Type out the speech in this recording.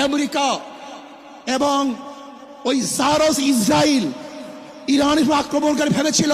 America এবং ওই jars Israel ইরানের আক্রমণকারী ভেবেছিল